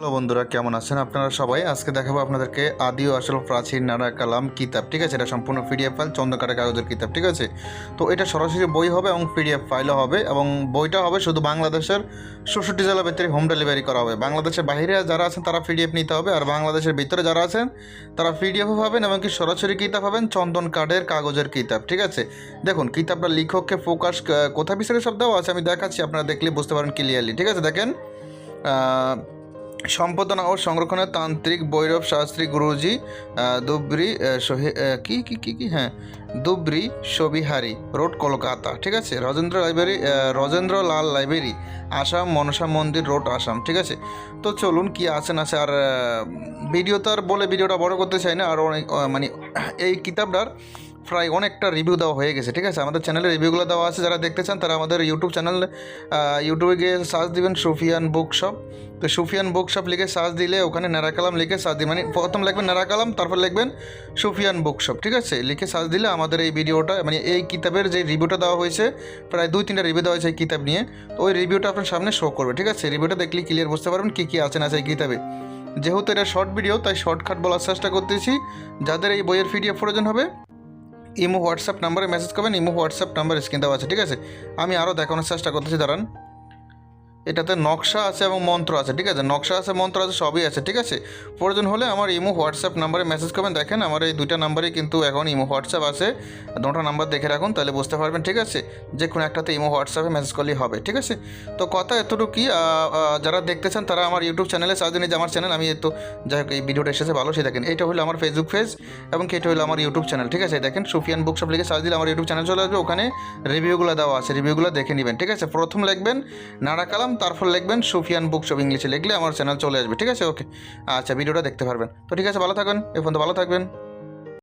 Hello বন্ধুরা, কেমন আছেন আপনারা সবাই? আজকে দেখাবো আপনাদেরকে আদি ও আসল প্রাচীন নানা কালাম কিতাব, ঠিক আছে? এটা সম্পূর্ণ পিডিএফ ফাইল চন্দ্রকাটা কাগজের কিতাব, ঠিক আছে? তো এটা সরাসরি বই হবে এবং পিডিএফ ফাইলও হবে এবং বইটা হবে শুধু বাংলাদেশের ষষ্ঠটি জেলা ভিতরে হোম ডেলিভারি করা হবে। বাংলাদেশের বাইরে যারা আছেন, তারা পিডিএফ নিতে হবে আর বাংলাদেশের ভিতরে যারা আছেন, তারা পিডিএফও পাবেন এবং কি সরাসরি কিতাব পাবেন চন্দন কার্ডের কাগজের কিতাব, ঠিক আছে? দেখুন, কিতাবটা লেখককে ফোকাস কোথা বিষয়ে সব দেওয়া আছে আমি দেখাচ্ছি, আপনারা দেখলে বুঝতে পারেন ক্লিয়ারলি ঠিক আছে? দেখেন সম্পাদনা ও সংরক্ষণের তান্ত্রিক বৈরব শাস্ত্রী গুরুজি দুবরি কি কি কি কি? হ্যাঁ দুবরি সবিহারি, রোড কলকাতা, ঠিক আছে? রজেন্দ্র লাইব্রেরি রজেন্দ্র লাল লাইব্রেরি, আসাম, মনসা মন্দির, রোড আসাম, ঠিক আছে? তো চলুন কি আছে না আছে, আর ভিডিও তো আর বলে ভিডিওটা বড় করতে চাই না, আর অনেক মানে এই কিতাবটার প্রায় অনেকটা রিভিউ দেওয়া হয়ে গেছে, ঠিক আছে? আমাদের চ্যানেলে রিভিউগুলো দেওয়া আছে, যারা দেখতে চান তারা আমাদের ইউটিউব চ্যানেল ইউটিউবে গিয়ে সার্চ দিবেন সুফিয়ান বুক শপ তো সুফিয়ান বুক শপ লিখে সার্চ দিলে ওখানে নারাকালাম লিখে সার্চ দিবেন। মানে প্রথম লিখবেন নারাকালাম তারপর লিখবেন সুফিয়ান বুক শপ ঠিক আছে? লিখে সার্চ দিলে আমাদের এই ভিডিওটা মানে এই কিতাবের যে রিভিউটা দেওয়া হয়েছে, প্রায় দুই তিনটা রিভিউ দেওয়া হয়েছে এই কিতাব নিয়ে। তো ওই রিভিউটা আপনার সামনে শো করবে, ঠিক আছে? রিভিউটা দেখলে ক্লিয়ার বুঝতে পারবেন কী কী আছে না এই কিতাবে। যেহেতু এটা শর্ট ভিডিও তাই শর্টকাট বলার চেষ্টা করতেছি। যাদের এই বইয়ের পিডিএফ প্রয়োজন হবে ইমো হোয়াটসঅ্যাপ নাম্বারে মেসেজ করবেন, ইমো হোয়াটসঅ্যাপ নাম্বার স্ক্রিন দেওয়া আছে, ঠিক আছে? আমি আরও দেখানোর চেষ্টা করতেছি, দাঁড়ান। এটাতে নকশা আছে এবং মন্ত্র আছে, ঠিক আছে? নকশা আছে, মন্ত্র আছে, সবই আছে, ঠিক আছে? প্রয়োজন হলে আমার ইমো হোয়াটসঅ্যাপ নাম্বারে মেসেজ করবেন। দেখেন, আমার এই দুইটা নাম্বারে কিন্তু এখন ইমো হোয়াটসঅ্যাপ আছে। দুটো নাম্বার দেখে রাখুন, তাহলে বুঝতে পারবেন, ঠিক আছে? যে কোনো একটাতে ইমো হোয়াটসঅ্যাপে মেসেজ করলেই হবে, ঠিক আছে? তো কথা এতটুকুই যারা দেখতে চান তারা আমার ইউটিউব চ্যানেলে সার্চ যে আমার চ্যানেল আমি তো যাই হোক, এই ভিডিওটা এসেছে ভালো সে দেখেন। এটা হলো আমার ফেসবুক পেজ এবং এটা হলো আমার ইউটিউব চ্যানেল ঠিক আছে? দেখেন, সুফিয়ান বুক সব লিখে সার্চ দিলে আমার ইউটিউব চ্যানেল চলে আসবে। ওখানে রিভিউগুলো দেওয়া আছে রিভিউগুলো দেখে নেবেন, ঠিক আছে? প্রথম লিখবেন নাড়াকালাম তারপর লিখবেন সুফিয়ান বুক শপ ইংলিশে লিখলে আমার চ্যানেল চলে আসবে, ঠিক আছে? ওকে। আচ্ছা ভিডিওটা দেখতে পারবেন। তো ঠিক আছে, ভালো থাকবেন। এ পর্যন্ত ভালো থাকবেন।